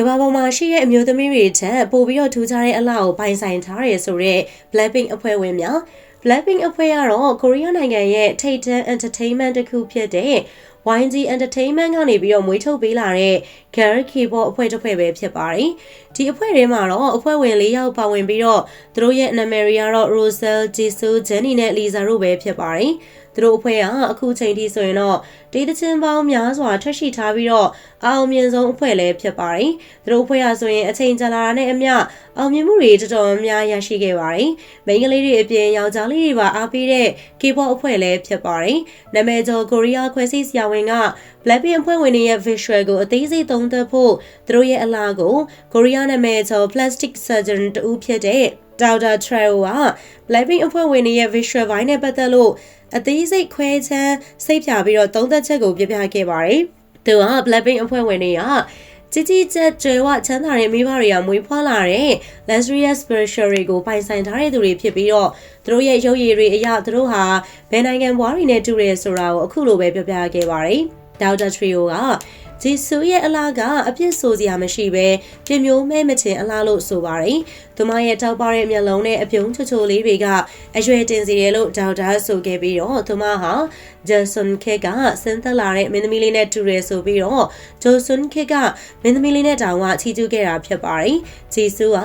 ကမ္ဘာပေါ်မှာရှိတဲ့အမျိုးသမီးတွေထက်ပိုပြီးတော့ထူးခြားတဲ့အလှကိုပိုင်ဆိုင်ထားရဆိုတဲ့ Blackpink အဖွဲ့ဝင်များ Blackpink အဖွဲ့ကတော့ကိုရီးယားနိုင်ငံရဲ့ထိပ်တန်း entertainment တစ်ခုဖြစ်တဲ့ YG Entertainment ကနေပြီးတော့မွေးထုတ်ပေးလာတဲ့ Girl K-pop အဖွဲ့တစ်ဖွဲ့ပဲဖြစ်ပါတယ်။ဒီအဖွဲ့ထဲမှာတော့အဖွဲ့ဝင်၄ယောက်ပါဝင်ပြီးတော့သူတို့ရဲ့နာမည်တွေကတော့ Roselle, Jisoo, Jennie နဲ့ Lisa တို့ပဲဖြစ်ပါတယ်။ သူတို့အဖွဲ့ကအခုချိန်ထိဆိုရင်တော့ဒေသချင်းပေါင်းများစွာထွက်ရှိထားပြီးတော့အောင်မြင်ဆုံးအဖွဲ့လည်းဖြစ်ပါတယ်။သူတို့အဖွဲ့ကဆိုရင်အချိန်ကြာလာတာနဲ့အမျှအောင်မြင်မှုတွေတော်တော်များများရရှိခဲ့ပါတယ်။မိန်းကလေးတွေအပြင်ယောက်ျားလေးတွေပါအားပေးတဲ့ K-pop အဖွဲ့လည်းဖြစ်ပါတယ်။နာမည်ကျော်ကိုရီးယားခွဲစိဆရာဝန်က Blackpink အဖွဲ့ဝင်တွေရဲ့ visual ကိုအသေးစိတ်သုံးသပ်ဖို့သူတို့ရဲ့အလားကိုကိုရီးယားနာမည်ကျော် plastic surgeon တူဖြစ်တဲ့ ဒေါက်တာ Trail က Blackpink အဖွဲ့ဝင်တွေရဲ့ visual ဘိုင်းနဲ့ပတ်သက်လို့အသေးစိတ်ခွဲချမ်းစိတ်ဖြာပြီးတော့သုံးသက်ချက်ကိုပြပြခဲ့ပါတယ်။သူက Blackpink အဖွဲ့ဝင်တွေကជីជីကျက်ကျွဲဝချမ်းသာတဲ့မိဘတွေကမွေးဖွားလာတဲ့ luxurious spiritual တွေကိုပိုင်ဆိုင်ထားတဲ့သူတွေဖြစ်ပြီးတော့သူတို့ရဲ့ရုပ်ရည်တွေအရသူတို့ဟာဘယ်နိုင်ငံဘွားတွေနဲ့တူတယ်ဆိုတာကိုအခုလိုပဲပြပြခဲ့ပါတယ်။ဒေါက်တာထရီယိုက ဂျေဆူရဲ့အလားကအပြစ်ဆိုစရာမရှိပဲပြမျိုးမဲမချင်အလားလို့ဆိုပါတယ်။သူမရဲ့တောက်ပါတဲ့မျက်လုံးနဲ့အပြုံးချွချိုလေးတွေကအရွယ်တင်စီတယ်လို့ဒေါက်တာဆိုခဲ့ပြီးတော့သူမဟာဂျန်ဆွန်ခေကစင်သက်လာတဲ့မင်းသမီးလေးနဲ့တူတယ်ဆိုပြီးတော့ဂျိုဆွန်ခေကမင်းသမီးလေးနဲ့တောင်ကချီကျူးခဲ့တာဖြစ်ပါတယ်။ဂျေဆူက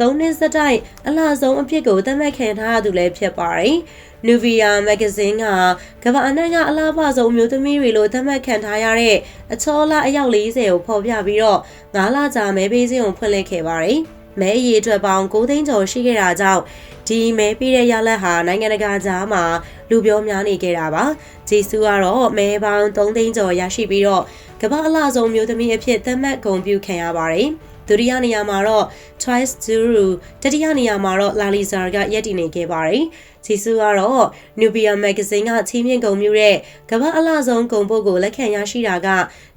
သုံးနှစ်စတိုင်အလားဆုံးအဖြစ်ကိုသတ်မှတ်ခံထားရသူလည်းဖြစ်ပါတယ်။ Nuvia Magazine ကကမ္ဘာအနှံ့ကအလားပါဆုံးမျိုးသမီးတွေလိုသတ်မှတ်ခံထားရတဲ့အချောလာအယောက်40ကိုဖော်ပြပြီးတော့9လကြာမဲပေးစင်းကိုဖွင့်လှစ်ခဲ့ပါတယ်။မဲအရေးအတွက်ပေါင်း9သိန်းကျော်ရှိခဲ့တာကြောင့်ဒီမဲပေးတဲ့ရလဒ်ဟာနိုင်ငံတကာကြားမှာလူပြောများနေခဲ့တာပါ။ဂျေဆူကတော့မဲပေါင်း3သိန်းကျော်ရရှိပြီးတော့ကမ္ဘာအလားဆုံးမျိုးသမီးအဖြစ်သတ်မှတ်ဂုဏ်ပြုခံရပါတယ်။ ဒုတိယနေရာမှာတော့ Twice Zuru တတိယနေရာမှာတော့ Lalisa ကရပ်တည်နေခဲ့ပါတယ်။ဂျေဆူကတော့ Nubia Magazine ကချီးမြှင့်ဂုဏ်ပြုတဲ့ကမ္ဘာအလှဆုံးဂုဏ်ပုတ်ကိုလက်ခံရရှိတာက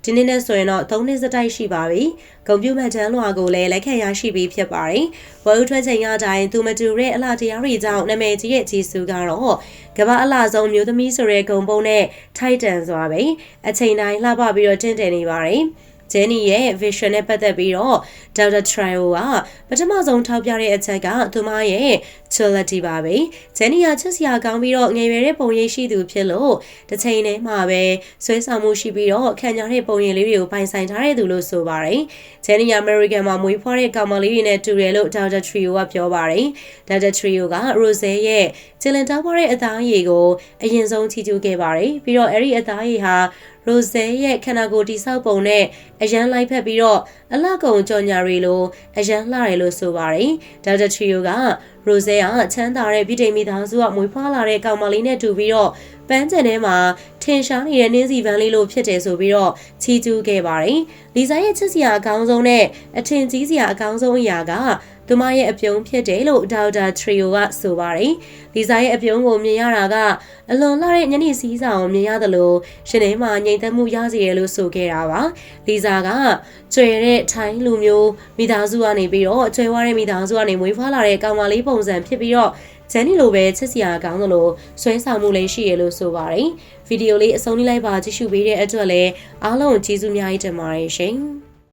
ဒီနေ့နဲ့ဆိုရင်တော့၃နှစ်စတိုက်ရှိပါပြီ။ဂုဏ်ပြုမှတ်တမ်းလွှာကိုလည်းလက်ခံရရှိပြီးဖြစ်ပါတယ်။ဝယ်ဥထွက်ချိန်ရတိုင်းသူမတူတဲ့အလှတရားတွေကြောင့်နာမည်ကြီးရဲ့ဂျေဆူကတော့ကမ္ဘာအလှဆုံးမျိုးသမီးဆိုတဲ့ဂုဏ်ပုတ်နဲ့ထိုက်တန်စွာပဲအချိန်တိုင်းလှပပြီးတော့တင့်တယ်နေပါတယ်။ ဂျန်နီရဲ့ vision နဲ့ပတ်သက်ပြီးတော့ Dr. Trio ကပထမဆုံးထောက်ပြတဲ့အချက်ကသူမရဲ့ chillity ပါပဲဂျန်နီကချစ်စရာကောင်းပြီးတော့ငယ်ရွယ်တဲ့ပုံရိပ်ရှိသူဖြစ်လို့တစ်ချိန်တည်းမှာပဲဆွဲဆောင်မှုရှိပြီးတော့ခံကြတဲ့ပုံရိပ်လေးတွေကိုပိုင်ဆိုင်ထားတဲ့သူလို့ဆိုပါတယ်ဂျန်နီက American မှာမွေးဖွားတဲ့ကောင်မလေးတွေနဲ့တူတယ်လို့ Dr. Trio ကပြောပါတယ် Dr. Trio က Rose ရဲ့ဂျလန်တောက်ပေါ်တဲ့အသားရည်ကိုအရင်ဆုံးချီးကျူးခဲ့ပါတယ်ပြီးတော့အဲ့ဒီအသားရည်ဟာ ရိုဇဲရဲ့ခန္ဓာကိုယ်တိဆောက်ပုံနဲ့အရန်လိုက်ဖက်ပြီးတော့အလှကုံကြော်ညာတွေလိုအရန်လှတယ်လို့ဆိုပါတယ်ဒေါက်တာထရီယိုကရိုဇဲကချမ်းသာတဲ့ဗီတာမီသားစုကမွေးဖွားလာတဲ့ကောင်မလေးနဲ့တူပြီးတော့ပန်းချန်ထဲမှာထင်ရှားနေတဲ့နင်းစီပန်းလေးလိုဖြစ်တယ်ဆိုပြီးတော့ချီးကျူးခဲ့ပါတယ်လီဇာရဲ့ချစ်စရာအကောင်းဆုံးနဲ့အထင်ကြီးစရာအကောင်းဆုံးအရာကသူမရဲ့အပြုံးဖြစ်တယ်လို့ဒေါက်တာထရီယိုကဆိုပါတယ်။လီဇာရဲ့အပြုံးကိုမြင်ရတာကအလွန်လှတဲ့ညနေစည်းစာကိုမြင်ရသလိုရှင်ထဲမှာငြိမ်သက်မှုရစေရလို့ဆိုခဲ့တာပါ။လီဇာကကျွဲတဲ့ထိုင်းလူမျိုးမိသားစုကနေပြီးတော့ကျွဲဝါတဲ့မိသားစုကနေမွေးဖွားလာတဲ့ကောင်မလေးပုံစံဖြစ်ပြီးတော့ဂျန်နီလိုပဲချစ်စရာကောင်းသလိုဆွဲဆောင်မှုလည်းရှိရလို့ဆိုပါတယ်။ဗီဒီယိုလေးအဆုံးလေးလိုက်ပါကြည့်ရှုပေးတဲ့အတွက်လည်းအားလုံးကျေးဇူးများကြီးတင်ပါတယ်ရှင်။